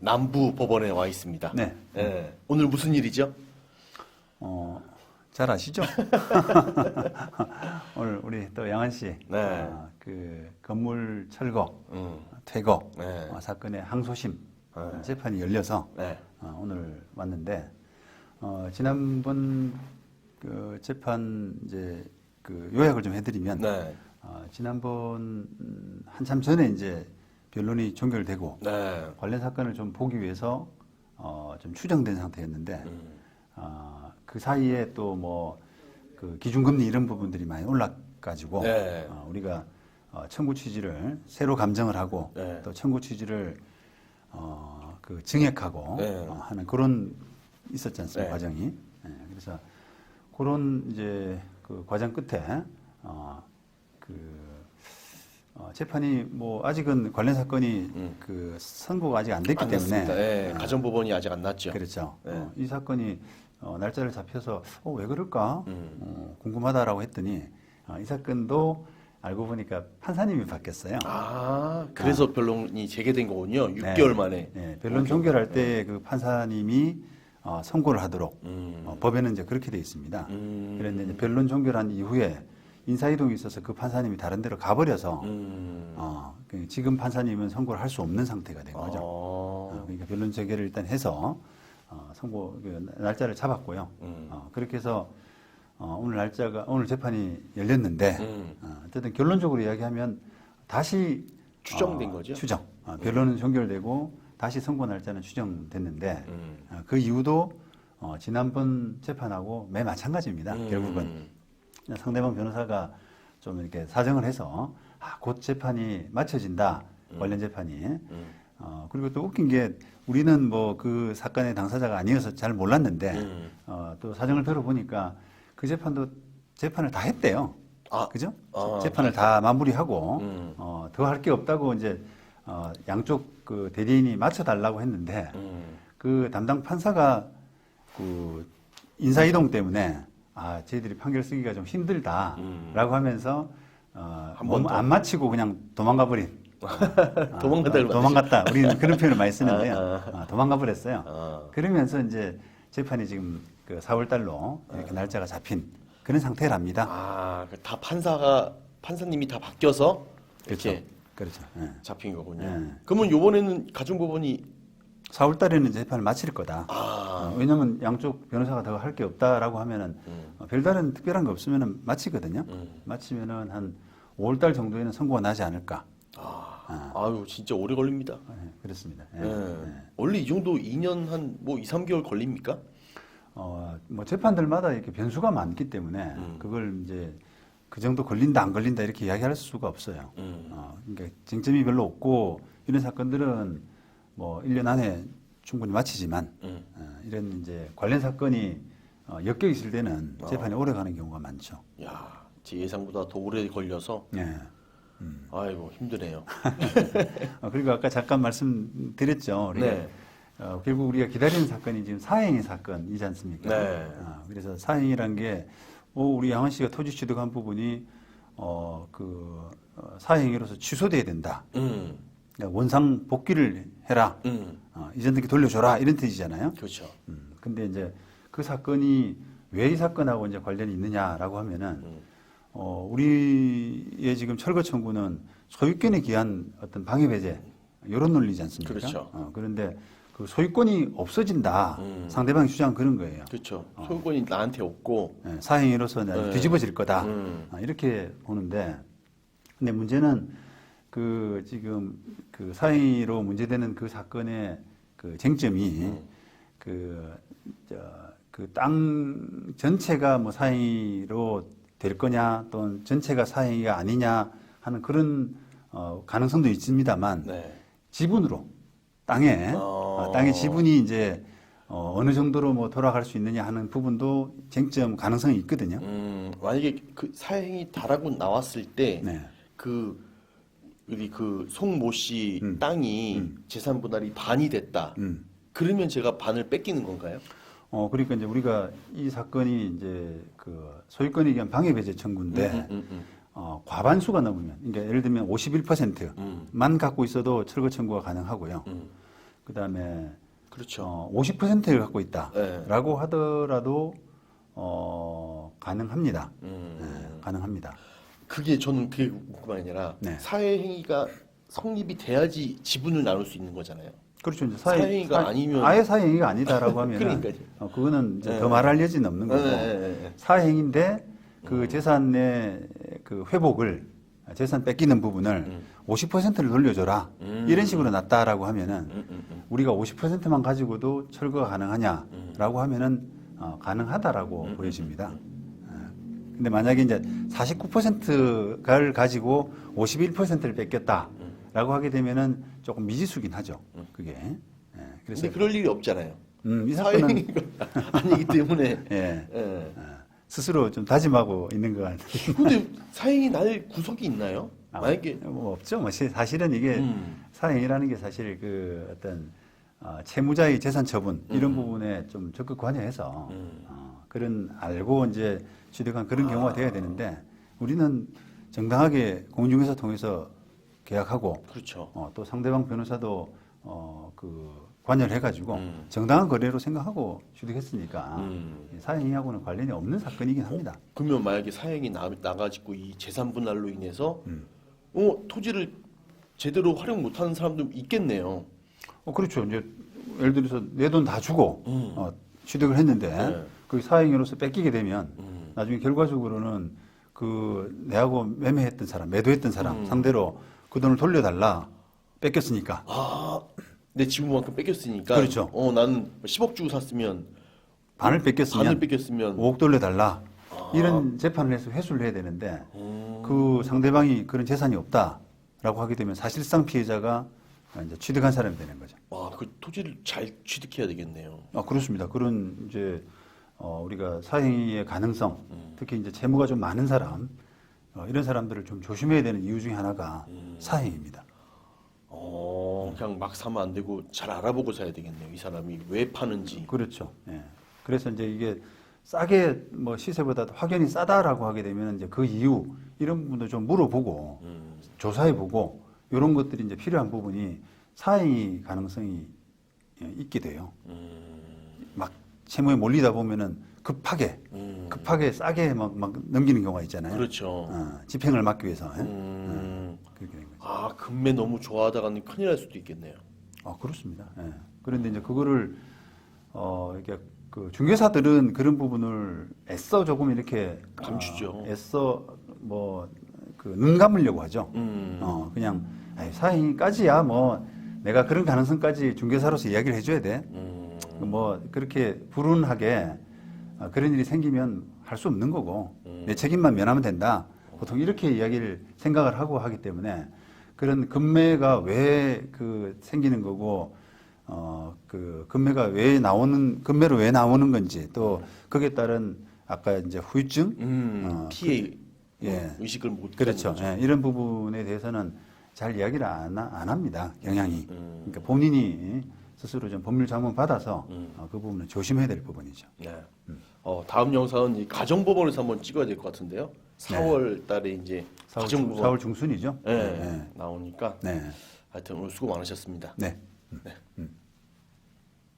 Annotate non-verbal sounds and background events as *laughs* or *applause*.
남부 법원에 와 있습니다. 네. 예. 오늘 무슨 일이죠? 어, 잘 아시죠? *laughs* 오늘 우리 또 양한 씨, 네. 어, 그 건물 철거, 음. 퇴거 네. 어, 사건의 항소심 네. 재판이 열려서 네. 어, 오늘 왔는데 어, 지난번 그 재판 이제 그 요약을 좀 해드리면 네. 어, 지난번 음, 한참 전에 이제 변론이 종결되고 네. 관련 사건을 좀 보기 위해서 어, 좀 추정된 상태였는데 음. 어, 그 사이에 또뭐그 기준금리 이런 부분들이 많이 올라가지고 네. 어, 우리가 어, 청구 취지를 새로 감정을 하고 네. 또 청구 취지를 어, 그 증액하고 네. 어, 하는 그런 있었지 않습니까 네. 과정이 예, 그래서 그런 이제 그 과정 끝에 어, 그 어, 재판이 뭐 아직은 관련 사건이 음. 그 선고가 아직 안 됐기 안 때문에 났습니다. 예. 어, 가정법원이 아직 안 났죠. 그렇죠. 네. 어, 이 사건이 어, 날짜를 잡혀서 어, 왜 그럴까 음. 어, 궁금하다라고 했더니 어, 이 사건도 알고 보니까 판사님이 바뀌었어요. 아, 그래서 변론이 재개된 거군요. 네. 6개월 만에. 네, 변론 종결할 때 그 판사님이 어, 선고를 하도록 음. 어, 법에는 이제 그렇게 돼 있습니다. 음. 그런데 이제 변론 종결한 이후에 인사이동이 있어서 그 판사님이 다른 데로 가버려서 음. 어, 그 지금 판사님은 선고를 할 수 없는 상태가 된 거죠. 어, 어. 그러니까 변론 재개를 일단 해서 어, 선고 그 날짜를 잡았고요. 음. 어, 그렇게 해서 어, 오늘 날짜가 오늘 재판이 열렸는데 음. 어, 어쨌든 결론적으로 이야기하면 다시 추정된 어, 거죠? 추정. 어, 변론은 종결되고 다시 선고 날짜는 추정됐는데 음. 어, 그 이유도 어, 지난번 재판하고 매 마찬가지입니다. 음. 결국은 상대방 변호사가 좀 이렇게 사정을 해서 아, 곧 재판이 마쳐진다 관련 재판이 음. 어, 그리고 또 웃긴 게 우리는 뭐 그 사건의 당사자가 아니어서 잘 몰랐는데 음. 어, 또 사정을 들어보니까 그 재판도 재판을 다 했대요. 아. 그죠? 아. 재판을 다 마무리하고 음. 어, 더 할 게 없다고 이제 어, 양쪽 그 대리인이 맞춰달라고 했는데 음. 그 담당 판사가 그 인사 이동 때문에 아 저희들이 판결 쓰기가 좀 힘들다라고 음. 하면서 어, 한번 몸 더. 안 마치고 그냥 도망가 버린 도망가다를 *laughs* 아, 도망갔다. 우리는 그런 표현을 많이 쓰는데요. 아, 아, 도망가 버렸어요. 아. 그러면서 이제 재판이 지금 그 4월 달로 이렇게 날짜가 잡힌 그런 상태랍니다. 아, 그다 판사가 판사님이 다 바뀌어서 이렇게 그렇죠. 예. 잡힌 거군요. 네. 그러면 요번에는 가중법원이 4월 달에는 재판을 마칠 거다. 아, 어, 왜냐하면 양쪽 변호사가 더 할 게 없다라고 하면은 음. 어, 별다른 특별한 거 없으면은 마치거든요. 음. 마치면은 한 5월 달 정도에는 선고가 나지 않을까. 아, 아 유 진짜 오래 걸립니다. 예, 그렇습니다. 예. 예. 원래 이 정도 2년 한 뭐 2, 3개월 걸립니까? 어, 뭐 재판들마다 이렇게 변수가 많기 때문에 음. 그걸 이제 그 정도 걸린다 안 걸린다 이렇게 이야기할 수가 없어요. 음. 어, 그러니까 쟁점이 별로 없고 이런 사건들은 뭐 1년 안에 충분히 마치지만 음. 어, 이런 이제 관련 사건이 어, 엮여 있을 때는 어. 재판이 오래 가는 경우가 많죠. 야, 제 예상보다 더 오래 걸려서 예. 아이고 힘드네요. *laughs* 어, 그리고 아까 잠깐 말씀드렸죠. 우리가 네. 어, 결국 우리가 기다리는 사건이 지금 사행위 사건이지 않습니까? 네. 어, 그래서 사행이란 게 어, 우리 양원 씨가 토지 취득한 부분이 어, 그 어, 사행위로서 취소돼야 된다. 음. 그러니까 원상 복귀를 해라. 음. 어, 이전 등기 돌려줘라 이런 뜻이잖아요. 그렇죠. 음, 근데 이제 그 사건이 왜 이 사건하고 이제 관련이 있느냐라고 하면은 음. 어, 우리의 지금 철거 청구는 소유권에 기한 어떤 방해 배제 이런 논리지 않습니까? 그렇죠. 어, 그런데 그 소유권이 없어진다. 음. 상대방이 주장은 그런 거예요. 그렇죠. 소유권이 나한테 없고 예, 사행위로서 네. 뒤집어질 거다. 음. 아, 이렇게 보는데, 근데 문제는 그 지금 그 사행위로 문제되는 그 사건의 그 쟁점이 음. 그, 저, 그 땅 전체가 뭐 사행위로 될 거냐 또는 전체가 사행위가 아니냐 하는 그런 어, 가능성도 있습니다만 네. 지분으로 땅에 어. 어, 땅의 지분이 이제 어, 어느 정도로 뭐 돌아갈 수 있느냐 하는 부분도 쟁점 가능성이 있거든요. 음, 만약에 그 사행이 다라고 나왔을 때 네. 그 우리 그 송모 씨 음. 땅이 음. 재산 분할이 반이 됐다. 음. 그러면 제가 반을 뺏기는 건가요? 어 그러니까 이제 우리가 이 사건이 이제 그 소유권에 의한 방해 배제 청구인데 음, 음, 음, 어, 과반수가 넘으면 그러니까 예를 들면 51%만 음. 갖고 있어도 철거 청구가 가능하고요. 음. 그다음에 그렇죠. 어, 50%를 갖고 네. 있다라고 하더라도 어, 가능합니다. 음. 네, 가능합니다. 그게 저는 그게 궁금한 게 아니라 네. 사회 행위가 성립이 돼야지 지분을 나눌 수 있는 거잖아요. 그렇죠. 이제 사회행위가 아니면- 아예 사회행위가 아니다라고 *laughs* 하면. 어, 그거는 이제 네. 더 말할 여지는 없는 거고 네, 네, 네, 네. 사회행위인데 그 재산의 그 회복을 재산 뺏기는 부분을 음. 50%를 돌려줘라 음. 이런 식으로 놨다라고 하면은 음, 음, 음. 우리가 50%만 가지고도 철거가 가능하냐라고 하면은 어, 가능하다라고 음, 보여집니다. 어, 근데 만약에 이제 49%를 가지고 51%를 뺏겼다라고 하게 되면은 조금 미지수긴 하죠. 그게. 예, 그래서 근데 그럴 일이 없잖아요. 음, 이 사건은 *laughs* 아니기 때문에. *laughs* 예, 예. 어, 스스로 좀 다짐하고 있는 것 같아요. 근데 *laughs* 사행이 날 구석이 있나요? 아, 만약에 뭐 없죠. 뭐 시- 사실은 이게 음. 사행이라는 게 사실 그 어떤 어, 채무자의 재산 처분 이런 음. 부분에 좀 적극 관여해서 음. 어, 그런 알고 이제 취득한 그런 경우가 돼야 되는데 우리는 정당하게 공인중개사 통해서 계약하고 그렇죠. 어, 또 상대방 변호사도 어, 그 관여를 해가지고 음. 정당한 거래로 생각하고 취득했으니까 음. 이 사행위하고는 관련이 없는 사건이긴 합니다. 그러면 만약에 사행이 나, 나가지고 이 재산 분할로 인해서 음. 어, 토지를 제대로 활용 못하는 사람도 있겠네요. 어, 그렇죠. 이제 예를 들어서 내 돈 다 주고 음. 어, 취득을 했는데 네. 그 사행위로서 뺏기게 되면 음. 나중에 결과적으로는 그 내하고 매매했던 사람, 매도했던 사람 음. 상대로 그 돈을 돌려달라 뺏겼으니까. 아, 내 지분만큼 뺏겼으니까. 그렇죠. 어, 나는 10억 주고 샀으면 반을 뺏겼으면 반을 뺏겼으면 5억 돌려달라. 아. 이런 재판을 해서 회수를 해야 되는데 음. 그 상대방이 그런 재산이 없다라고 하게 되면 사실상 피해자가 이제 취득한 사람이 되는 거죠. 와, 그 토지를 잘 취득해야 되겠네요. 아, 그렇습니다. 그런 이제 어, 우리가 사행위의 가능성, 특히 이제 채무가 좀 많은 사람, 어, 이런 사람들을 좀 조심해야 되는 이유 중에 하나가 사행입니다. 어, 그냥 막 사면 안 되고 잘 알아보고 사야 되겠네요. 이 사람이 왜 파는지. 그렇죠. 예. 그래서 이제 이게 싸게 뭐 시세보다 확연히 싸다라고 하게 되면 이제 그 이유 이런 부분도 좀 물어보고 음. 조사해보고 이런 것들이 이제 필요한 부분이 사행위 가능성이 예, 있게 돼요. 막 채무에 몰리다 보면은 급하게 음. 급하게 싸게 막, 막 넘기는 경우가 있잖아요. 그렇죠. 어, 집행을 막기 위해서 예? 음. 그렇게 된 거죠. 아, 금매 너무 좋아하다가는 큰일 날 수도 있겠네요. 아 그렇습니다. 예. 그런데 이제 그거를 어 이게 그 중개사들은 그런 부분을 애써 조금 이렇게 감추죠. 어, 애써 뭐그 눈 감으려고 하죠. 음. 어 그냥 아이, 사행까지야 뭐 내가 그런 가능성까지 중개사로서 이야기를 해줘야 돼. 음. 뭐 그렇게 불운하게 어, 그런 일이 생기면 할 수 없는 거고 음. 내 책임만 면하면 된다. 보통 이렇게 이야기를 생각을 하고 하기 때문에 그런 금매가 왜 그 생기는 거고 어 그 금매가 왜 나오는 금매로 왜 나오는 건지 또 거기에 따른 아까 이제 후유증 음. 어, 피해 예. 의식을 못 그렇죠. 예, 이런 부분에 대해서는 잘 이야기를 안, 하- 안 합니다. 경향이. 음. 그러니까 본인이 스스로 좀 법률 자문 받아서 음. 어, 그 부분을 조심해야 될 부분이죠. 네. 어, 다음 영상은 이 가정법원에서 한번 찍어야 될 것 같은데요. 4월 달에 이제 4월, 중, 가정법원 4월 중순이죠. 예, 네. 나오니까 네. 하여튼 오늘 수고 많으셨습니다. 네. 네. 음.